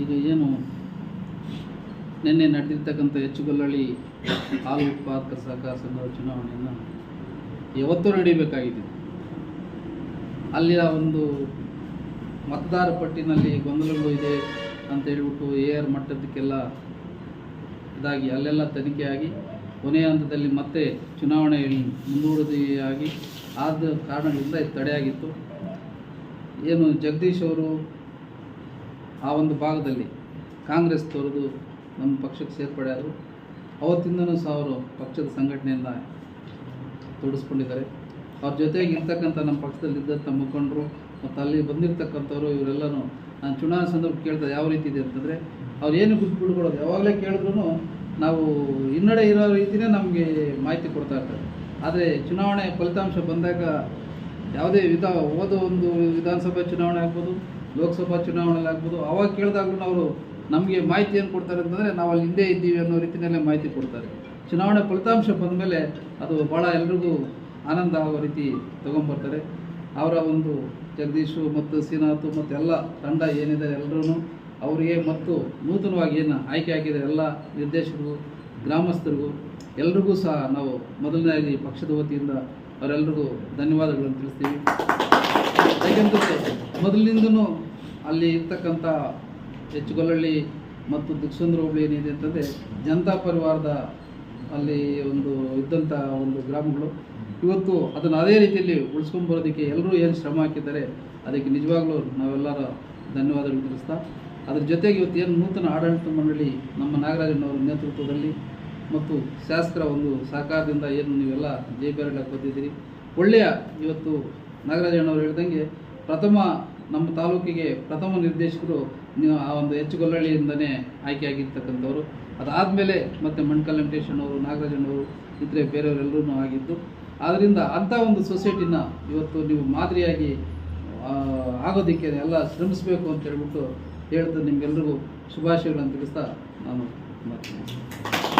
ಈಗ ಏನು ನಿನ್ನೆ ನಡೆದಿರ್ತಕ್ಕಂಥ ಹೆಚ್ಚುಗೊಲ್ಲಳ್ಳಿ ಹಾಲು ಉತ್ಪಾದಕ ಸಹಕಾರ ಸಂಘದ ಚುನಾವಣೆಯನ್ನು ಯಾವತ್ತೂ ನಡೀಬೇಕಾಗಿದೆ. ಅಲ್ಲಿಯ ಒಂದು ಮತದಾರ ಪಟ್ಟಿನಲ್ಲಿ ಗೊಂದಲಗಳು ಇದೆ ಅಂತ ಹೇಳ್ಬಿಟ್ಟು ಎ ಆರ್ ಮಟ್ಟದಕ್ಕೆಲ್ಲ ಇದಾಗಿ ಅಲ್ಲೆಲ್ಲ ತನಿಖೆಯಾಗಿ ಕೊನೆಯ ಹಂತದಲ್ಲಿ ಮತ್ತೆ ಚುನಾವಣೆಯಲ್ಲಿ ಮುಂದೂಡಿಯಾಗಿ ಆದ ಕಾರಣಗಳಿಂದ ಇದು ತಡೆಯಾಗಿತ್ತು. ಏನು ಜಗದೀಶ್ ಅವರು ಆ ಒಂದು ಭಾಗದಲ್ಲಿ ಕಾಂಗ್ರೆಸ್ ತೊರೆದು ನಮ್ಮ ಪಕ್ಷಕ್ಕೆ ಸೇರ್ಪಡೆ ಆದರು. ಅವತ್ತಿಂದನೂ ಸಹ ಅವರು ಪಕ್ಷದ ಸಂಘಟನೆಯನ್ನ ತೊಡಗಿಸ್ಕೊಂಡಿದ್ದಾರೆ ಅವ್ರ ಜೊತೆಗೆ ಇರ್ತಕ್ಕಂಥ ನಮ್ಮ ಪಕ್ಷದಲ್ಲಿದ್ದಂಥ ಮುಖಂಡರು ಮತ್ತು ಅಲ್ಲಿ ಬಂದಿರತಕ್ಕಂಥವ್ರು ಇವರೆಲ್ಲನೂ ನಾನು ಚುನಾವಣಾ ಸಂದರ್ಭ ಕೇಳ್ತಾ ಯಾವ ರೀತಿ ಇದೆ ಅಂತಂದರೆ, ಅವ್ರು ಏನು ಬಿಟ್ಬಿಡ್ಕೊಡೋದು ಯಾವಾಗಲೇ ಕೇಳಿದ್ರು ನಾವು ಹಿನ್ನಡೆ ಇರೋ ರೀತಿಯೇ ನಮಗೆ ಮಾಹಿತಿ ಕೊಡ್ತಾ ಇರ್ತಾರೆ. ಆದರೆ ಚುನಾವಣೆ ಫಲಿತಾಂಶ ಬಂದಾಗ ಯಾವುದೇ ವಿಧ ಹೋದ ಒಂದು ವಿಧಾನಸಭೆ ಚುನಾವಣೆ ಆಗ್ಬೋದು ಲೋಕಸಭಾ ಚುನಾವಣೆಯಲ್ಲಿ ಆಗ್ಬೋದು. ಅವಾಗ ಕೇಳಿದಾಗಲೂ ಅವರು ನಮಗೆ ಮಾಹಿತಿ ಏನು ಕೊಡ್ತಾರೆ ಅಂತಂದರೆ ನಾವು ಅಲ್ಲಿ ಹಿಂದೆ ಇದ್ದೀವಿ ಅನ್ನೋ ರೀತಿಯಲ್ಲೇ ಮಾಹಿತಿ ಕೊಡ್ತಾರೆ. ಚುನಾವಣೆ ಫಲಿತಾಂಶ ಬಂದ ಮೇಲೆ ಅದು ಭಾಳ ಎಲ್ರಿಗೂ ಆನಂದ ಆಗೋ ರೀತಿ ತೊಗೊಂಬರ್ತಾರೆ. ಅವರ ಒಂದು ಜಗದೀಶು ಮತ್ತು ಶ್ರೀನಾಥ್ ಮತ್ತು ಎಲ್ಲ ತಂಡ ಏನಿದೆ ಎಲ್ಲರೂ ಅವರಿಗೆ ಮತ್ತು ನೂತನವಾಗಿ ಏನು ಆಯ್ಕೆ ಆಗಿದೆ ಎಲ್ಲ ನಿರ್ದೇಶಕರು ಗ್ರಾಮಸ್ಥರಿಗೂ ಎಲ್ರಿಗೂ ಸಹ ನಾವು ಮೊದಲನೇದಾಗಿ ಪಕ್ಷದ ವತಿಯಿಂದ ಅವರೆಲ್ಲರಿಗೂ ಧನ್ಯವಾದಗಳನ್ನು ತಿಳಿಸ್ತೀವಿ. ಯಾಕೆಂದರೆ ಮೊದಲಿನಿಂದನೂ ಅಲ್ಲಿ ಇರ್ತಕ್ಕಂಥ ಹೆಚ್ಚುಗೊಲ್ಲಳ್ಳಿ ಮತ್ತು ದಿಕ್ಷಂದ್ರ ಹೋಬಳಿ ಏನಿದೆ ಅಂತಂದರೆ ಜನತಾ ಪರಿವಾರದ ಅಲ್ಲಿ ಒಂದು ಇದ್ದಂಥ ಒಂದು ಗ್ರಾಮಗಳು. ಇವತ್ತು ಅದನ್ನು ಅದೇ ರೀತಿಯಲ್ಲಿ ಉಳಿಸ್ಕೊಂಡು ಬರೋದಕ್ಕೆ ಎಲ್ಲರೂ ಏನು ಶ್ರಮ ಹಾಕಿದ್ದಾರೆ, ಅದಕ್ಕೆ ನಿಜವಾಗ್ಲೂ ನಾವೆಲ್ಲರ ಧನ್ಯವಾದಗಳು ತಿಳಿಸ್ತಾ. ಅದ್ರ ಜೊತೆಗೆ ಇವತ್ತು ಏನು ನೂತನ ಆಡಳಿತ ಮಂಡಳಿ ನಮ್ಮ ನಾಗರಾಜನವರ ನೇತೃತ್ವದಲ್ಲಿ ಮತ್ತು ಶಾಸ್ತ್ರ ಒಂದು ಸಹಕಾರದಿಂದ ಏನು ನೀವೆಲ್ಲ ಜೈಬೇರಳಕ್ಕೆ ಕೊಟ್ಟಿದ್ದೀರಿ ಒಳ್ಳೆಯ ಇವತ್ತು ನಾಗರಾಜಣ್ಣವರು ಹೇಳ್ದಂಗೆ ಪ್ರಥಮ ನಮ್ಮ ತಾಲೂಕಿಗೆ ಪ್ರಥಮ ನಿರ್ದೇಶಕರು ಆ ಒಂದು ಹೆಚ್ಚುಗೊಲ್ಲಳ್ಳಿಯಿಂದನೇ ಆಯ್ಕೆಯಾಗಿರ್ತಕ್ಕಂಥವ್ರು ಅದಾದಮೇಲೆ ಮತ್ತು ಮಣ್ಕಲ್ ವೆಂಕಟೇಶಣ್ಣವರು ನಾಗರಾಜಣ್ಣವರು ಇದ್ದರೆ ಬೇರೆಯವರೆಲ್ಲರೂ ಆಗಿದ್ದು. ಆದ್ದರಿಂದ ಅಂಥ ಒಂದು ಸೊಸೈಟಿನ ಇವತ್ತು ನೀವು ಮಾದರಿಯಾಗಿ ಆಗೋದಕ್ಕೆ ಎಲ್ಲ ಶ್ರಮಿಸಬೇಕು ಅಂತ ಹೇಳ್ಬಿಟ್ಟು ಹೇಳ್ತಾ ನಿಮಗೆಲ್ರಿಗೂ ಶುಭಾಶಯಗಳನ್ನು ತಿಳಿಸ್ತಾ ನಾನು ಮಾತು